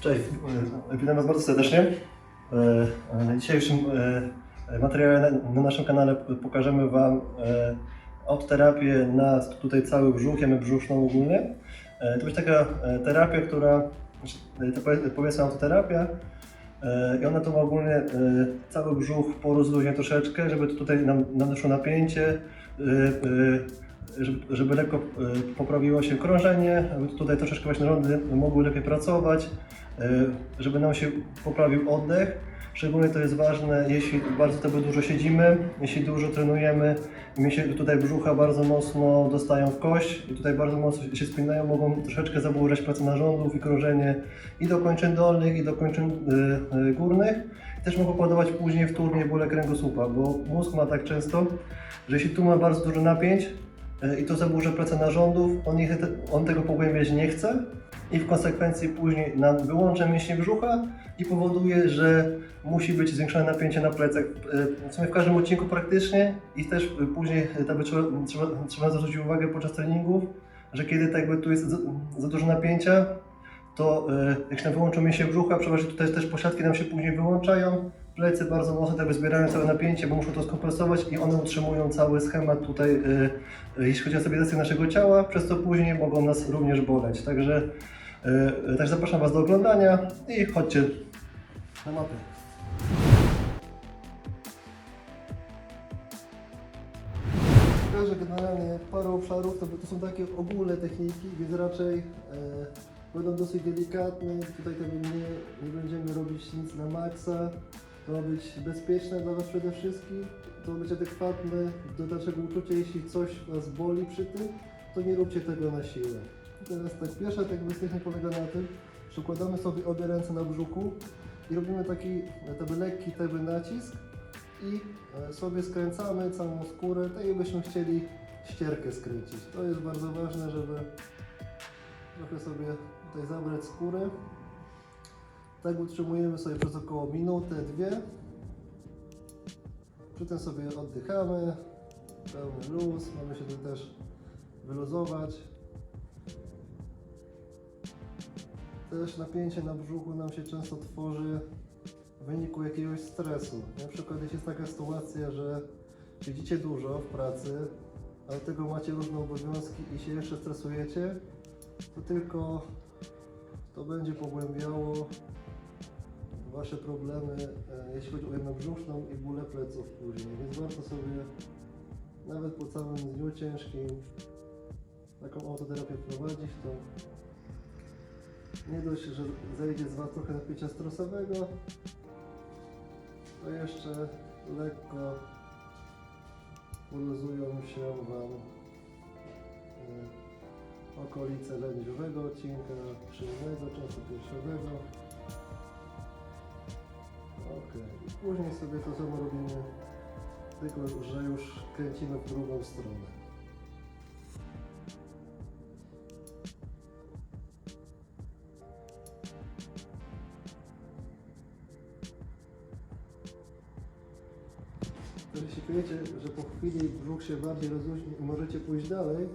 Cześć, e, witam Was bardzo serdecznie. E, Na dzisiejszym e, materiale na- na naszym kanale pokażemy Wam e, autoterapię na tutaj cały brzuch, jamę brzuszną ogólnie. E, To będzie taka e, terapia, która, znaczy, e, to powie- powiedzmy autoterapia e, i ona to ma ogólnie e, cały brzuch porozluźnia troszeczkę, żeby tutaj nam, nam napięcie, e, e, żeby, lekko e, poprawiło się krążenie, tutaj troszeczkę właśnie narządy mogły lepiej pracować, e, żeby nam się poprawił oddech. Szczególnie to jest ważne, jeśli bardzo tego dużo siedzimy, jeśli dużo trenujemy, mi się tutaj brzucha bardzo mocno dostają w kość i tutaj bardzo mocno się spinają, mogą troszeczkę zaburzać pracę narządów i krążenie i do kończyn dolnych, i do kończyn y, górnych. Też mogą powodować później wtórnie bóle kręgosłupa, bo mózg ma tak często, że jeśli tu ma bardzo dużo napięć, i to zaburza pracę narządów, on, nie, on tego pogłębiać nie chce i w konsekwencji później nam wyłącza mięśnie brzucha i powoduje, że musi być zwiększone napięcie na plecach. E, W sumie w każdym odcinku praktycznie i też e, później by trzeba, trzeba, trzeba zwrócić uwagę podczas treningów, że kiedy tak jakby tu jest za, za dużo napięcia, to e, jak się nam wyłączą mięśnie brzucha, przeważnie tutaj też pośladki nam się później wyłączają, plecy bardzo mocno tak zbierają całe napięcie, bo muszą to skompresować i one utrzymują cały schemat tutaj, e, e, jeśli chodzi o stabilizację naszego ciała, przez co później mogą nas również boleć. Także, e, także zapraszam Was do oglądania i chodźcie na mapę. Pokażę generalnie parę obszarów, to, to są takie ogólne techniki, więc raczej e, będą dosyć delikatne. Tutaj nie, nie będziemy robić nic na maksa. To ma być bezpieczne dla Was przede wszystkim. To ma być adekwatne do Waszego uczucia. Jeśli coś Was boli przy tym, to nie róbcie tego na siłę. I teraz tak, pierwsza tak bezpiecznie polega na tym, że układamy sobie obie ręce na brzuchu i robimy taki jakby lekki jakby nacisk i e, sobie skręcamy całą skórę, tak jakbyśmy chcieli ścierkę skręcić. To jest bardzo ważne, żeby trochę sobie tutaj zabrać skórę. Tak utrzymujemy sobie przez około minutę, dwie. Przy tym sobie oddychamy, pełny luz, mamy się tu też wyluzować. Też napięcie na brzuchu nam się często tworzy w wyniku jakiegoś stresu. Na przykład jeśli jest taka sytuacja, że siedzicie dużo w pracy, a do tego macie różne obowiązki i się jeszcze stresujecie, to tylko to będzie pogłębiało Wasze problemy, e, jeśli chodzi o jedną brzuszną i bóle pleców później. Więc warto sobie nawet po całym dniu ciężkim taką autoterapię wprowadzić, to nie dość, że zejdzie z Was trochę napięcia stresowego, to jeszcze lekko poluzują się Wam e, okolice lędźwiowego odcinka, przyjemnego, często piersiowego. Ok, i później sobie to samo robimy, tylko że już kręcimy w drugą stronę. Jeśli czujecie, że po chwili brzuch się bardziej rozluźni i możecie pójść dalej,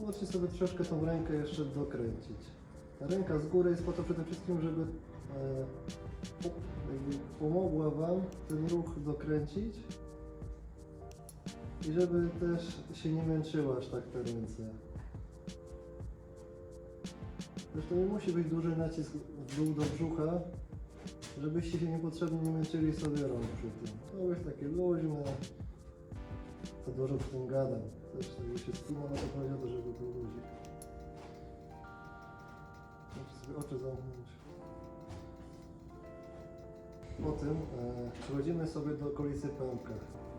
możecie sobie troszeczkę tą rękę jeszcze dokręcić. Ta ręka z góry jest po to przede wszystkim, żeby e, pomogła Wam ten ruch dokręcić i żeby też się nie męczyła aż tak te ręce. Zresztą nie musi być duży nacisk w dół do brzucha, żebyście się niepotrzebnie nie męczyli sobie rąk przy tym. To jest takie luźne. Za dużo w tym gadam. Też tak się spina na to chodzi o to, żeby był luzik. Muszę sobie oczy zamknąć. Potem e, przechodzimy sobie do okolicy pępka.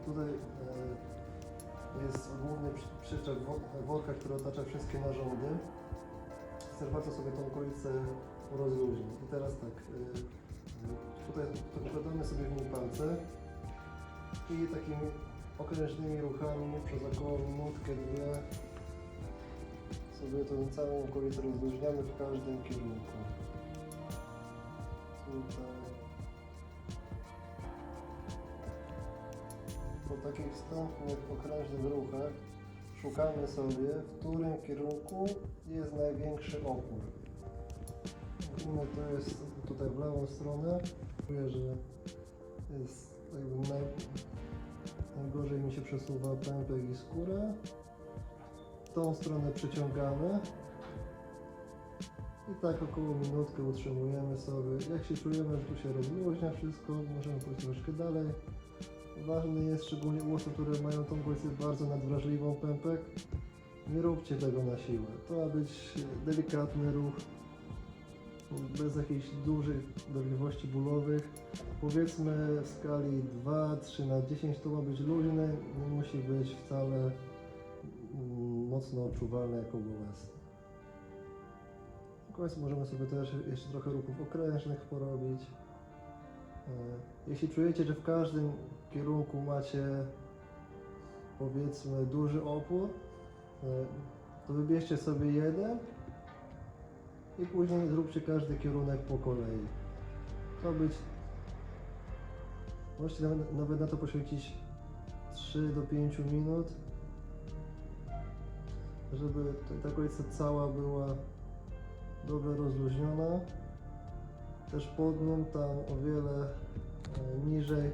Tutaj e, jest główny przy- przyczep wo- worka, który otacza wszystkie narządy. Też warto sobie tą okolicę rozluźnić. I teraz tak, e, tutaj podkładamy sobie w niej palce i takimi okrężnymi ruchami przez około minutkę, dwie sobie tą całą okolicę rozluźniamy w każdym kierunku. Tutaj. Po takich wstępnych, okrężnych ruchach szukamy sobie, w którym kierunku jest największy opór. inne to jest tutaj w lewą stronę. Czuję, że jest jakby naj... najgorzej mi się przesuwa pępek i skóra. Tą stronę przyciągamy. I tak około minutkę utrzymujemy sobie. Jak się czujemy, że tu się rozluźnia wszystko, możemy pójść troszkę dalej. Ważny jest szczególnie u osób, które mają tą powiedzmy bardzo nadwrażliwą pępek. Nie róbcie tego na siłę. To ma być delikatny ruch, bez jakichś dużych dolegliwości bólowych. Powiedzmy w skali 2-3 na 10 to ma być luźny, nie musi być wcale mm, mocno odczuwalny jako bolesny. W końcu możemy sobie też jeszcze trochę ruchów okrężnych porobić. E, Jeśli czujecie, że w każdym kierunku macie powiedzmy duży opór, e, to wybierzcie sobie jeden i później zróbcie każdy kierunek po kolei. To być. Możecie nawet, nawet na to poświęcić 3 do 5 minut, żeby ta- okolica cała była dobrze rozluźniona. Też podnóg tam o wiele e, niżej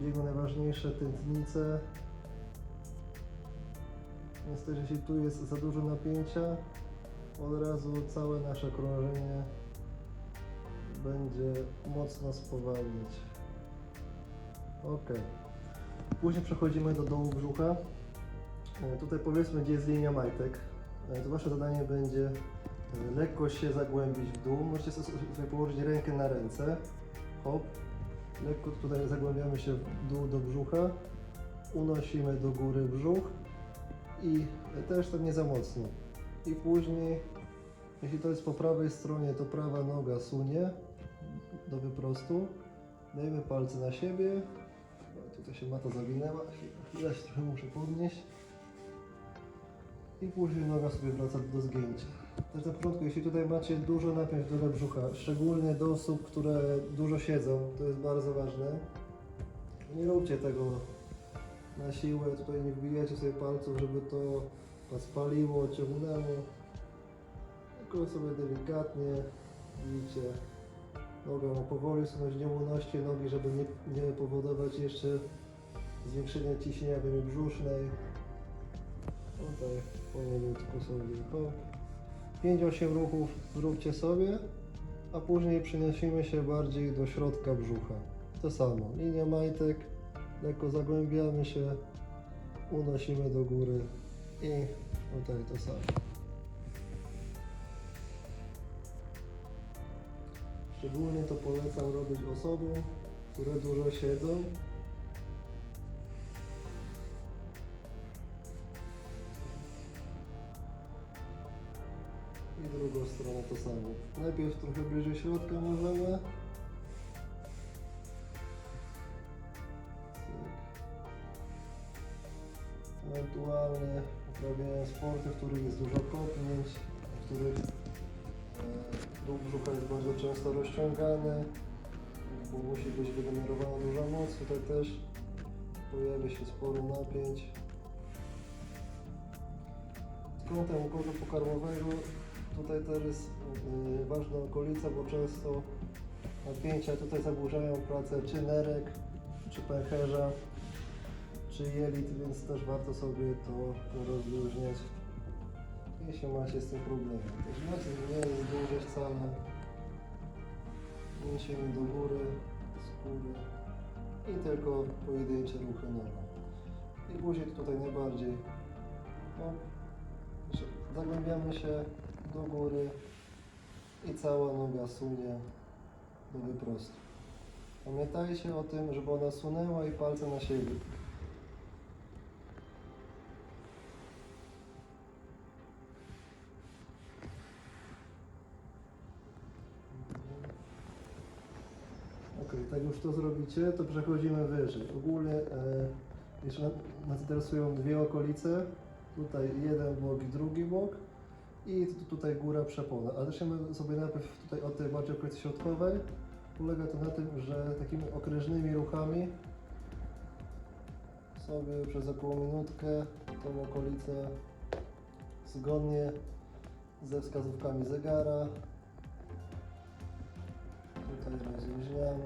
biegną najważniejsze tętnice. Też jeśli tu jest za dużo napięcia, od razu całe nasze krążenie będzie mocno spowalniać. Ok. Później przechodzimy do dołu brzucha. E, Tutaj powiedzmy, gdzie jest linia majtek. E, To wasze zadanie będzie lekko się zagłębić w dół. Możecie so- sobie położyć rękę na ręce. Hop. Lekko tutaj zagłębiamy się w dół do brzucha. Unosimy do góry brzuch i też tak nie za mocno. I później, jeśli to jest po prawej stronie, to prawa noga sunie do wyprostu. Dajemy palce na siebie. Tutaj się mata zawinęła. Chwilę się trochę muszę podnieść. I później noga sobie wraca do zgięcia. Też na początku, jeśli tutaj macie dużo napięć w dole brzucha, szczególnie do osób, które dużo siedzą, to jest bardzo ważne. Nie róbcie tego na siłę, tutaj nie wbijajcie sobie palców, żeby to was paliło, ciągnęło. Tylko sobie delikatnie bijcie nogą powoli, sunąć, nie unoście nogi, żeby nie, nie powodować jeszcze zwiększenia ciśnienia w jamie brzusznej. Tutaj powolutku sobie hop. 5-8 ruchów zróbcie sobie, a później przenosimy się bardziej do środka brzucha. To samo, linia majtek, lekko zagłębiamy się, unosimy do góry i tutaj to samo. Szczególnie to polecam robić osobom, które dużo siedzą. I drugą stronę to samo. Najpierw trochę bliżej środka możemy. Cyk. Ewentualnie uprawiają sporty, w których jest dużo kopnięć, w których e, dół brzucha jest bardzo często rozciągany, bo musi być wygenerowana duża moc. Tutaj też pojawia się sporo napięć. Kątem układu pokarmowego tutaj też jest y, ważna okolica, bo często napięcia tutaj zaburzają pracę czy nerek, czy pęcherza, czy jelit, więc też warto sobie to rozluźniać, jeśli macie z tym problemy. Też noc nie duży wcale. Niesiemy do góry, skóry i tylko pojedyncze ruchy nogą. I później tutaj najbardziej no, Zagłębiamy się do góry i cała noga sunie do wyprostu. Pamiętajcie o tym, żeby ona sunęła i palce na siebie. Ok, tak już to zrobicie, to przechodzimy wyżej. Ogólnie e, na- nas interesują dwie okolice. Tutaj jeden bok i drugi bok. I tu- tutaj góra przepona. Ale zaczniemy sobie najpierw tutaj od tej bardziej okolicy środkowej. Polega to na tym, że takimi okrężnymi ruchami sobie przez około minutkę tą okolicę zgodnie ze wskazówkami zegara uszczelniamy.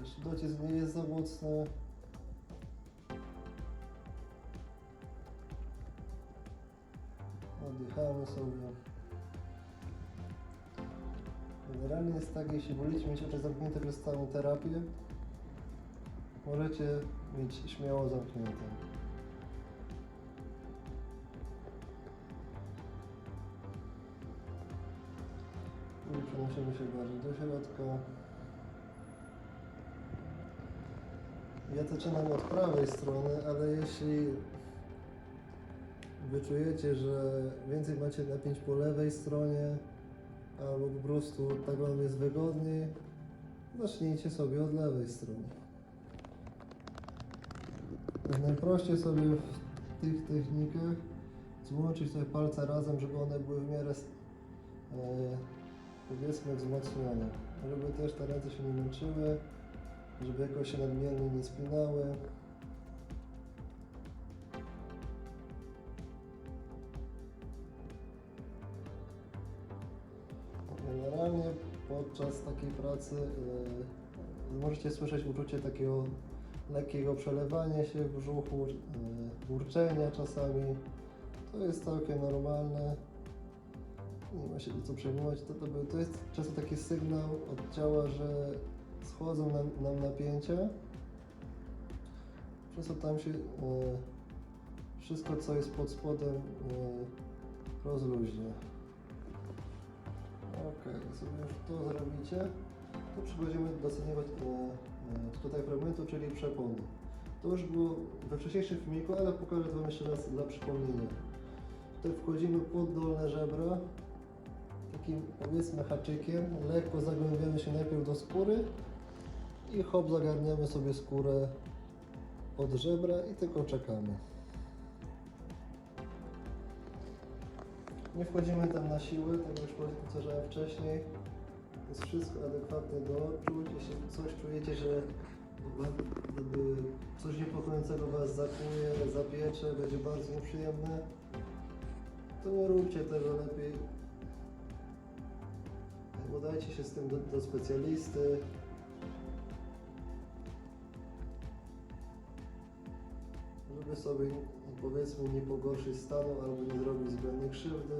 Wiesz, docisk nie jest za mocny. Oddychamy sobie. Generalnie jest tak, jeśli wolicie mieć oczy zamknięte przez całą terapię, możecie mieć śmiało zamknięte. I przenosimy się bardziej do środka. Ja zaczynam od prawej strony, ale jeśli wyczujecie, że więcej macie napięć po lewej stronie, albo po prostu tak Wam jest wygodniej, zacznijcie sobie od lewej strony. Tak najprościej sobie w tych technikach złączyć sobie palce razem, żeby one były w miarę e, powiedzmy wzmocnione. Żeby też te ręce się nie męczyły, żeby jakoś się nadmiernie nie spinały. Podczas takiej pracy e, możecie słyszeć uczucie takiego lekkiego przelewania się w brzuchu, e, burczenia czasami. To jest całkiem normalne. Nie ma się co przejmować. To, to, to jest często taki sygnał od ciała, że schodzą nam, nam napięcia. Przez tam się e, wszystko, co jest pod spodem, e, rozluźnia. Ok, sobie już to zrobicie, to przechodzimy do następnego e, tutaj fragmentu, czyli przepony. To już było we wcześniejszym filmiku, ale pokażę Wam jeszcze raz dla przypomnienia. Tutaj wchodzimy pod dolne żebra, takim powiedzmy haczykiem, lekko zagłębiamy się najpierw do skóry i hop, zagarniamy sobie skórę od żebra i tylko czekamy. Nie wchodzimy tam na siłę, tak jak już powtarzałem wcześniej. Jest wszystko adekwatne do odczuć. Jeśli coś czujecie, że coś niepokojącego Was zakuje, zapiecze, będzie bardzo nieprzyjemne, to nie róbcie tego lepiej. Udajcie się z tym do, do specjalisty. Żeby sobie powiedzmy nie pogorszyć stanu albo nie zrobić zbędnej krzywdy.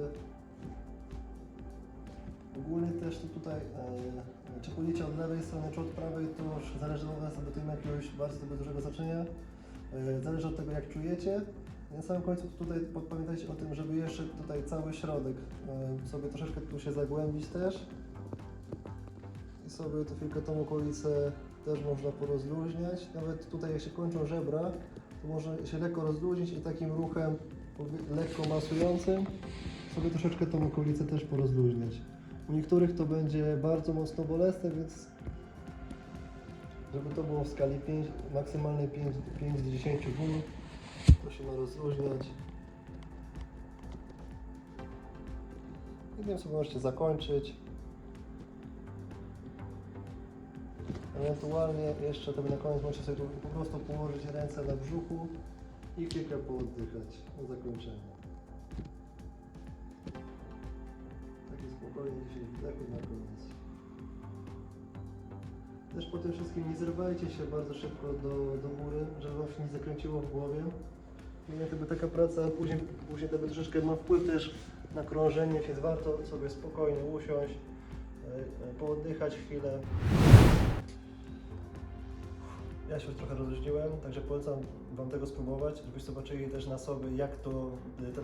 Ogólnie też to tutaj, e, czy pójdziecie od lewej strony, czy od prawej, to już zależy od Was, aby to nie jakiegoś bardzo dużego znaczenia. E, zależy od tego, jak czujecie. Na samym końcu tutaj pamiętajcie o tym, żeby jeszcze tutaj cały środek e, sobie troszeczkę tu się zagłębić też. I sobie tu chwilkę tą okolicę też można porozluźniać. Nawet tutaj jak się kończą żebra, można się lekko rozluźnić i takim ruchem lekko masującym sobie troszeczkę tą okolicę też porozluźniać. U niektórych to będzie bardzo mocno bolesne, więc żeby to było w skali 5, maksymalnej 5, 5 do 10 ból, to się ma rozluźniać. I tym sobie możecie zakończyć. Ewentualnie jeszcze to na koniec możecie sobie po prostu położyć ręce na brzuchu i chwilkę pooddychać na zakończenie. Taki spokojny dzisiaj wdech na koniec. Też po tym wszystkim nie zrywajcie się bardzo szybko do, do góry, żeby wam się nie zakręciło w głowie. Nie, to by taka praca później, później to by troszeczkę ma wpływ też na krążenie, więc warto sobie spokojnie usiąść, e, e, pooddychać chwilę. Ja się już trochę rozluźniłem, także polecam Wam tego spróbować, żebyście zobaczyli też na sobie, jak to, y, to,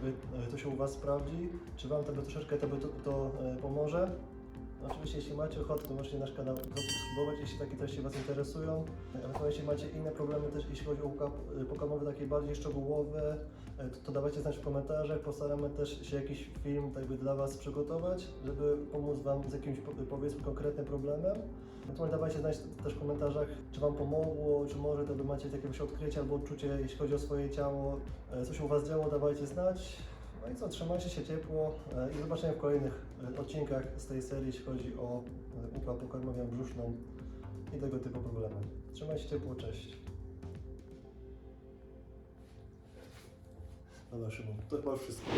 y, to się u Was sprawdzi, czy Wam to troszeczkę to, to, to y, pomoże. Oczywiście, jeśli macie ochotę, to możecie nasz kanał subskrybować, jeśli takie treści Was interesują. Ewentualnie, jeśli macie inne problemy też, jeśli chodzi o pokamowe takie bardziej szczegółowe, to, to dawajcie znać w komentarzach. Postaramy też się jakiś film tak by dla Was przygotować, żeby pomóc Wam z jakimś po- powiedzmy konkretnym problemem. Ewentualnie dawajcie znać też w komentarzach, czy Wam pomogło, czy może to by macie jakieś odkrycie albo odczucie, jeśli chodzi o swoje ciało, e, co się u Was działo, dawajcie znać. No i co, trzymajcie się ciepło e, i do zobaczenia w kolejnych e, odcinkach z tej serii, jeśli chodzi o układ pokarmowią brzuszną i tego typu problemy. Trzymajcie się ciepło, cześć. Dobra, Szymon, to chyba wszystko.